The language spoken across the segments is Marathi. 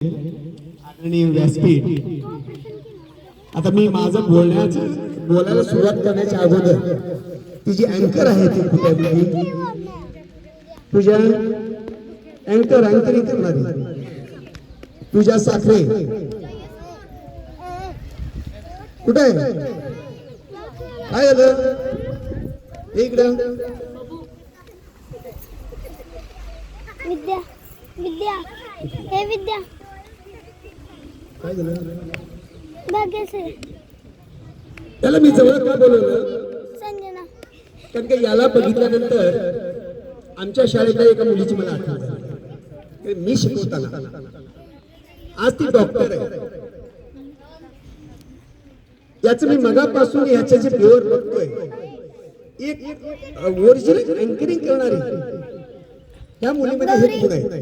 आदरणीय व्यासपीठ. आता मी माझं बोलण्याचं बोलायला सुरुवात करण्याच्या अगोदर ती जी अँकर आहे ती कुठे तुझ्या अँकर अँकरिंग करणारी तुझ्या साखरे. कुठे आहे? काय झालं इकडं. विद्या विद्या. हे विद्या. काय झालं? त्याला मी जवळ का बोलवलं? संजना. कारण का याला बघितल्यानंतर आमच्या शाळेतल्या एका मुलीची मला आठवण झाली. की मी शिकवताना. आज ती डॉक्टर आहे. याच मी मगापासून याचे जे प्युअर बघतोय एक ओरिजिनल अँकरिंग करणारी. या मुलीमध्ये हे गुण आहे?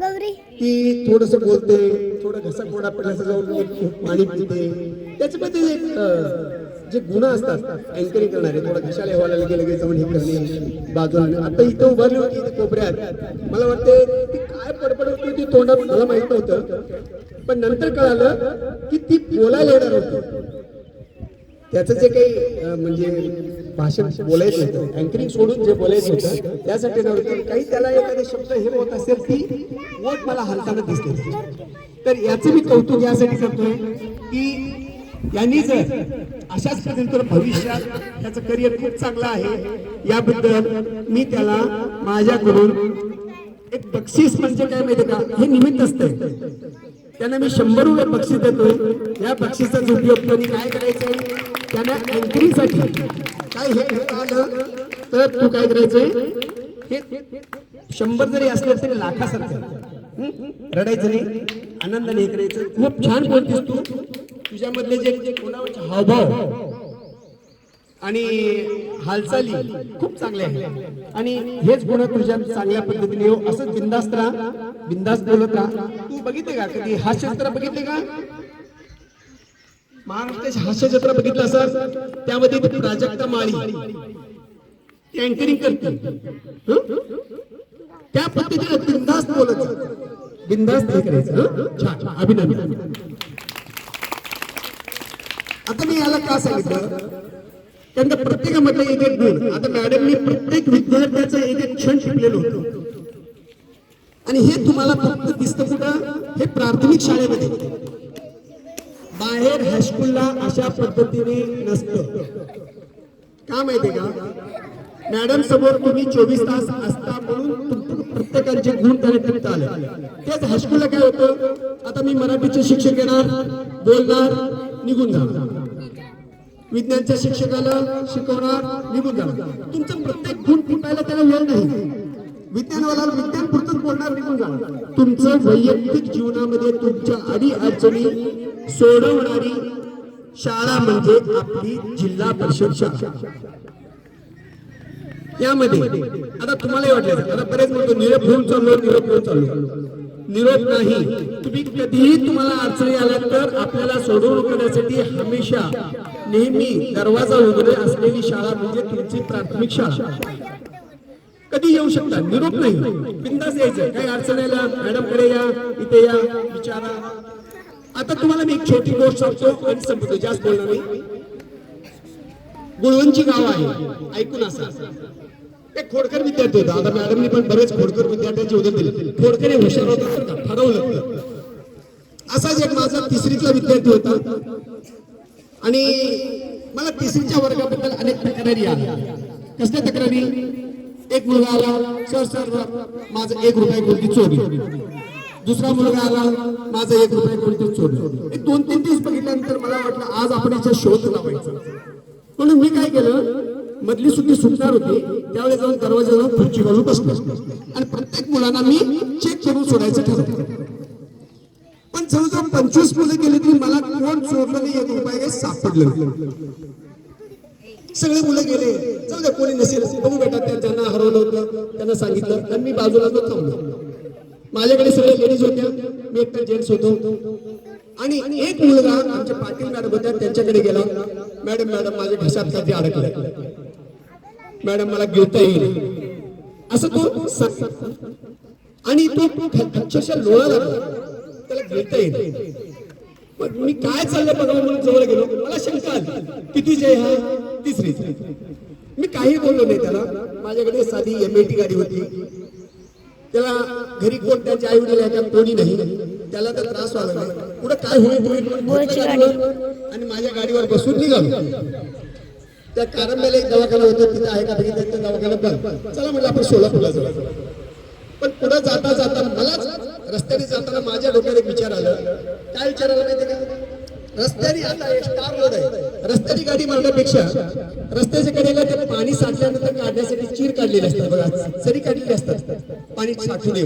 गौरी. ती थोडस बोलते थोडं घसा कोडा पडल्याचं जाऊन पाणी पिते. त्याच्यामध्ये एक जे गुण असतात अँकरिंग करणारे थोडं घशाला व्हायला लगे लगेच जाऊन हे करणे बाजूला आता इथं उभारली होती कोपऱ्यात. मला वाटते ती काय पडपड होती ती तोंडात मला माहीत नव्हतं. पण नंतर कळालं की ती बोलायला येणार होती. त्याचं जे काही म्हणजे भाषण बोलायचं होतं. अँकरिंग सोडून जे बोलायचं होतं त्यासाठी नव्हतं काही त्याला एखादे शब्द हे होत असेल ती वोट मला हलताना दिसते. तर याचं मी कौतुक यासाठी करतोय की यांनी जर अशाच पद्धतीने भविष्यात त्याचं करिअर खूप चांगलं आहे. याबद्दल मी त्याला माझ्याकडून एक बक्षीस म्हणजे काय माहिती का? हे निमित्त असतंय. त्यांना मी शंभर रुपये बक्षीस देतोय. या बक्षिसाचा उपयोग त्यांनी काय करायचंय? त्यांना अँकरिंगसाठी काय हे? आलं? तर तू काय करायचंय? हे शंभर जरी असलं तरी लाखासारखं. रडायचं नाही. आनंदाने हे करायचं. खूप छान बोलतेस तू. तुझ्यामधले जे कोणावरचे हावभाव आणि हालचाली खूप चांगल्या आहेत. आणि हेच गुण तुझ्या चांगल्या पद्धतीने हो. येऊ असं बिंदास्त राहा. बिंदास्त बोलत राहा. तू बघितले का? कधी हास्य जत्रा बघितले का? महाराष्ट्राची हास्य जत्रा बघितलं असं त्यामध्ये प्राजक्ता माळी. ती अँकरिंग करते त्या पद्धतीने बिंदास्त बोलत बिंदास्त हे करायचं. छान. अभिनंदन. आता मी याला का सांगितलं? त्यांना का एक एक गुण. आता मॅडमनी प्रत्येक विद्यार्थ्याचं एक एक क्षण शिकलेलं होतं. आणि हे तुम्हाला फक्त दिसतं कुठं? हे प्राथमिक शाळेमध्ये. बाहेर हायस्कूलला अशा पद्धतीने नसतं. का माहितीये का? मॅडम समोर तुम्ही चोवीस तास असता म्हणून तुम- प्रत्येकाचे गुण त्याने आले. तेच हायस्कूलला काय होतं? आता मी मराठीचे शिक्षक येणार बोलणार निघून जाणार. विज्ञानच्या शिक्षकाला शिकवणार निघून जाणार. तुमचं प्रत्येक गुण टिपायला त्याला वेळ नाही. विज्ञानवाला विज्ञान पुरतच बोलणार निघून जाणार. तुमचं वैयक्तिक जीवनामध्ये तुमच्या अडी अडचणी सोडवणारी शाळा म्हणजे आपली जिल्हा परिषद शाळा. यामध्ये आता तुम्हाला वाटलं आता बरेच म्हणतो निरोप घेऊन चाललो निरोप घेऊन चाललो. निरोप नाही तुम्ही कधीही तुम्हाला अडचणी आल्या तर आपल्याला सोडवणूक करण्यासाठी हमेशा नेहमी दरवाजा उघडे असलेली शाळा म्हणजे तुमची प्राथमिक शाळा. कधी येऊ शकतात? निरोप नाही. बिंदास यायचं. काही अडचण यायला मॅडमकडे या इथे या विचारा. आता तुम्हाला मी एक छोटी गोष्ट सांगतो. आणि संपतो जास्त बोलणार नाही. गुळवंची गाव आहे. ऐकून असा. एक खोडकर विद्यार्थी होता. आता मॅडमनी पण बरेच खोडकर विद्यार्थ्यांचे उदय दिले खोडकर हे हुशार होता बरं ठरवलं असाच एक माझा तिसरीचा विद्यार्थी होता. आणि मला तिसरीच्या वर्गाबद्दल अनेक तक्रारी आल्या. कसल्या तक्रारी? एक मुलगा आला सर सर माझं एक रुपया कोणती चोरी? दुसरा मुलगा आला माझं एक रुपया कोणती चोरी? एक दोन तीन दिवस बघितल्यानंतर मला वाटलं आज आपण याचा शोध लावायचा. म्हणून मी काय केलं मधली सुट्टी सुटणार होती त्यावेळेस जाऊन दरवाजा जाऊन खुर्ची घालून बसलो. आणि प्रत्येक मुलांना मी चेक करून सोडायचं ठरवलं. पण जवळजवळ पंचवीस मुलं गेली तरी मला कोण चोरलं नाही एक रुपये सापडलं सगळे मुलं गेले. जाऊ द्या कोणी नसेल बघू बेटा त्या होतं त्यांना सांगितलं आणि मी बाजूला तो थांबलो. माझ्याकडे सगळे लेडीज होत्या मी एकटा जेंट्स होतो. आणि एक मुलगा आमच्या पाटील मॅडम होत्या त्यांच्याकडे गेला. मॅडम मॅडम माझ्या घशात अडकलं? मॅडम मला गिळता येईल. असं तो आणि तो अक्षरशः लोळा लागला. त्याला घेता येईल. मग मी काय चाललं बघावं म्हणून जवळ गेलो? मला शंका आली. किती जय हा? तिसरी मी काही बोललो नाही त्याला. माझ्याकडे साधी एम गाडी होती. त्याला घरी कोण त्याच्या आई वडील याच्यात कोणी नाही. त्याला तर त्रास व्हायला नाही पुढे काय होईल होईल आणि माझ्या गाडीवर बसून निघालो. त्या कारंब्याला एक दवाखाना होता तिथे आहे का बघितलं त्या दवाखान्यात बंद. चला म्हटलं आपण सोलापूरला जाऊ. पण पुढे जाता जाता मलाच रस्त्याने जाताना माझ्या डोक्यात एक विचार आला. काय विचार आला माहिती का? रस्त्याने आता स्टार रोड आहे. रस्त्याने गाडी मारण्यापेक्षा रस्त्याच्या कडेला ते पाणी साठल्यानंतर काढण्यासाठी चीर काढलेली असतात बघा. सरी काढलेली असतात. पाणी साठू नये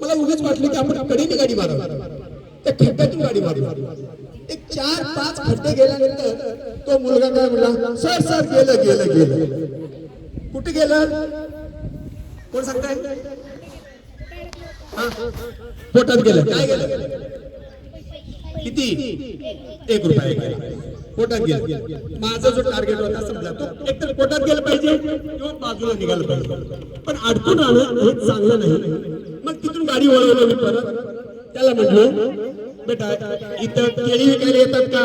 मला उगच वाटलं की आपण कडेने गाडी मारावी. त्या खड्ड्यातून गाडी मारली एक चार पाच खड्डे गेल्यानंतर तो मुलगा काय म्हणला सर सर गेलं गेलं गेलं. कुठे गेलं? कोण सांगताय? पोटात गेलं. काय गेलं? किती? एक रुपया पोटात गेलं. माझा जो टार्गेट होता समजा तो एकतर पोटात गेलं पाहिजे किंवा बाजूला निघालं पाहिजे. पण अडकून आलं हे चांगलं नाही. मग तिथून गाडी वळवलं मी परत. त्याला म्हटलं बेटा इथं केळी विकायला येतात का?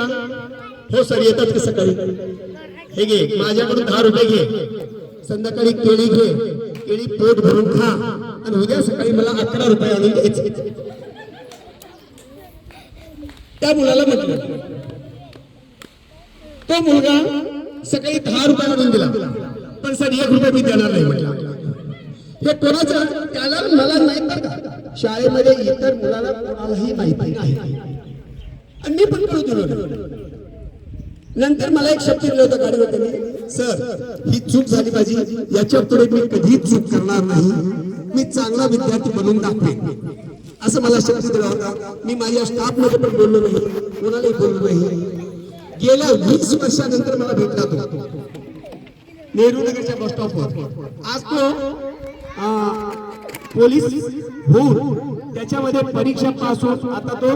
हो सर येतात की सकाळी. हे घे माझ्याकडून दहा रुपये घे. संध्याकाळी केळी घे. केळी पोट भरून खा. आणि उद्या सकाळी मला अकरा रुपये आणून द्यायचे. त्या मुलाला म्हटलं. तो मुलगा सकाळी दहा रुपये आणून दिला. पण सर एक रुपये मी देणार नाही म्हटला. हे कोणाचं त्याला मला माहीत नाही का. शाळेमध्ये इतर मुलाला कोणालाही माहिती नाही. आणि मी पण करू दिलो नंतर मला एक शब्द दिला होता गाडीवर त्यांनी. सर ही चूक झाली पाहिजे. याच्यापुढे मी कधीच चूक करणार नाही. मी चांगला विद्यार्थी बनवून दाखवेन. असं मला शब्द दिला होता मी माझ्या स्टाफमध्ये पण बोललो नाही. कोणालाही बोललो नाही. गेल्या वीस वर्षानंतर मला भेटला तो. नेहरू नगरच्या बस स्टॉपवर आज तो पोलीस होऊन त्याच्यामध्ये परीक्षा पास होऊन आता तो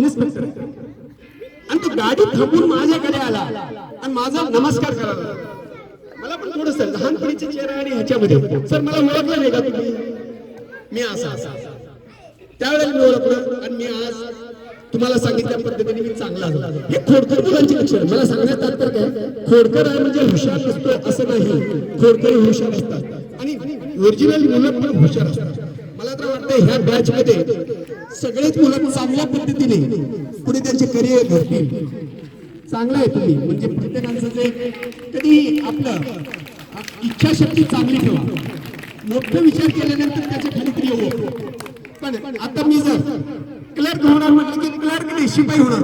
इन्स्पेक्टर आणि तो गाडी थांबून माझ्याकडे आला. आणि माझा नमस्कार करायला मला पण थोडस लहानपणीचे चेहरा आणि ह्याच्यामध्ये. सर मला ओळखलं नाही का तुम्ही? मी असा असा. त्यावेळेला मी ओळखलं आणि मी आज तुम्हाला सांगितल्या पद्धतीने मी चांगला हे खोडकर मुलांची लक्षण मला सांगण्यात तात्पर्य काय? खोडकर आहे म्हणजे हुशार नसतो असं नाही. खोडकर हुशार असतात. आणि ओरिजिनल मुलं पण हुशार असतात. मला तर वाटतं ह्या बॅच मध्ये सगळेच मुलं चांगल्या पद्धतीने पुढे त्यांचे करिअर घडतील. चांगलं आहे तुम्ही. म्हणजे प्रत्येकांचं जे कधी आपलं इच्छाशक्ती चांगली ठेवा. मोठं विचार केल्यानंतर त्याच्याखाली तरी येऊ पण आता मी जर क्लर्क होणार म्हटलं की क्लर्क नाही शिपाई होणार.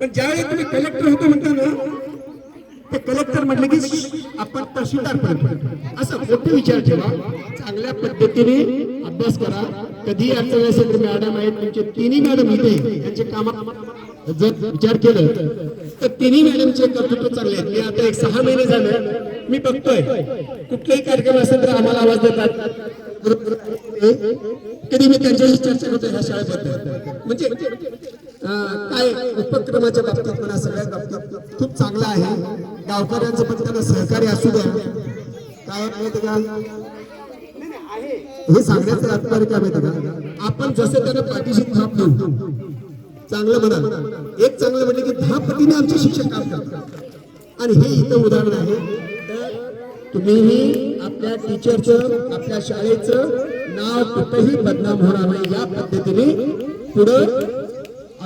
पण ज्यावेळी तुम्ही कलेक्टर होतो म्हणता ना ते कलेक्टर म्हटलं की आपण तहसीलदार पण असं मोठे विचार ठेवा. चांगल्या पद्धतीने अभ्यास करा. कधी अडचण असेल तर मॅडम आहेत तुमचे तिन्ही मॅडम इथे त्यांचे काम जर विचार केलं तर तिन्ही मॅडमचे कर्तृत्व चांगले आहेत मी आता एक सहा महिने झाले मी बघतोय. कुठलाही कार्यक्रम असेल तर आम्हाला आवाज देतात. कधी मी त्यांच्याशी चर्चा करतो ह्या शाळेबद्दल म्हणजे काय उपक्रमाच्या बाबतीत म्हणा सगळ्या बाबतीत खूप चांगला आहे. गावकऱ्यांचं पण त्यांना सहकार्य असू द्या. काय माहिती का? हे सांगण्याचं तात्पर्य काय माहिती का? आपण जसं त्यांना पाठीशी थाप देऊ चांगलं म्हणा. एक चांगलं म्हणजे की दहा पटीने आमचे शिक्षक काम करतात. आणि हे इथं उदाहरण आहे. तुम्हीही आपल्या टीचरचं आपल्या शाळेचं नाव कुठंही बदनाम होणार नाही. या पद्धतीने पुढं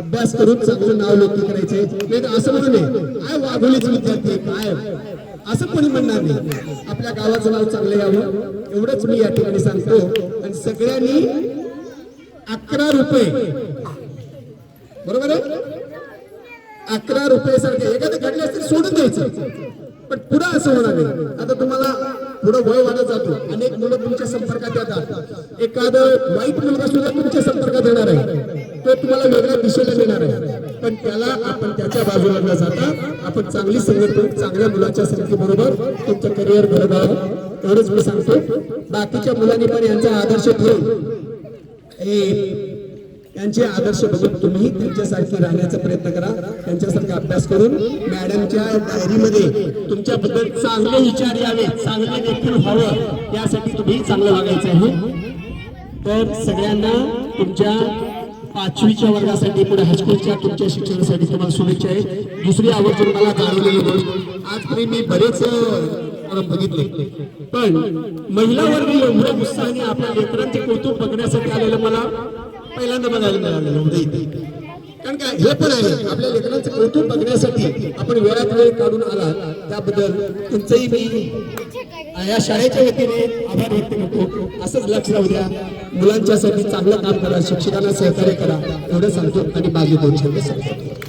अभ्यास करून चांगलं नाव लोकी करायचे नाही तर असं म्हणू नये काय वाघोलीच विद्यार्थी आहे, काय असं कोणी म्हणणार नाही. आपल्या गावाचं नाव चांगलं यावं एवढंच मी या ठिकाणी सांगतो. आणि सगळ्यांनी अकरा रुपये. बरोबर आहे? अकरा रुपये सारखे एखादं घडलं असतील सोडून द्यायचं. पण पुढं असं होणार नाही. आता तुम्हाला पुढे वय वाढत जातो. अनेक मुलं तुमच्या संपर्कात येतात. एखादं वाईट मुलगा सुद्धा तुमच्या संपर्कात येणार आहे. तो तुम्हाला वेगळ्या दिशेला देणार आहे. पण त्याला आपण त्याच्या बाजूला न जाता आपण चांगली संगत चांगल्या मुलाच्या संख्येबरोबर तुमचं करिअर घडवावं एवढंच मी सांगतो. बाकीच्या मुलांनी पण यांचा आदर्श ठेवून त्यांचे आदर्श बघून तुम्ही त्यांच्यासारखे राहण्याचा प्रयत्न करा. त्यांच्यासारखा अभ्यास करून मॅडमच्या डायरीमध्ये तुमच्याबद्दल चांगले विचार यावे चांगले देखील व्हावं यासाठी तुम्ही चांगलं वागायचं आहे. तर सगळ्यांना तुमच्या पाचवीच्या वर्गासाठी पुढे हायस्कूलच्या तुमच्या शिक्षणासाठी तुम्हाला शुभेच्छा आहे. दुसरी आवर्जून मला जाणवलेली गोष्ट आजपर्यंत मी बरेच बघितले. पण महिला वर्ग एवढ्या उत्साहाने आपल्या लेकरांचे कौतुक बघण्यासाठी आलेलं मला पहिल्यांदा बघायला मिळालेलं होतं इथे. कारण काय हे पण आहे आपल्या लेखनाचं कौतुक बघण्यासाठी आपण वेळात वेळ काढून आला त्याबद्दल तुमचंही मी या शाळेच्या वतीने आभार व्यक्त करतो. असंच लक्ष राहू द्या. मुलांच्यासाठी चांगलं काम करा शिक्षकांना सहकार्य करा एवढं सांगतो आणि बाजू दोन शब्द सांगतो.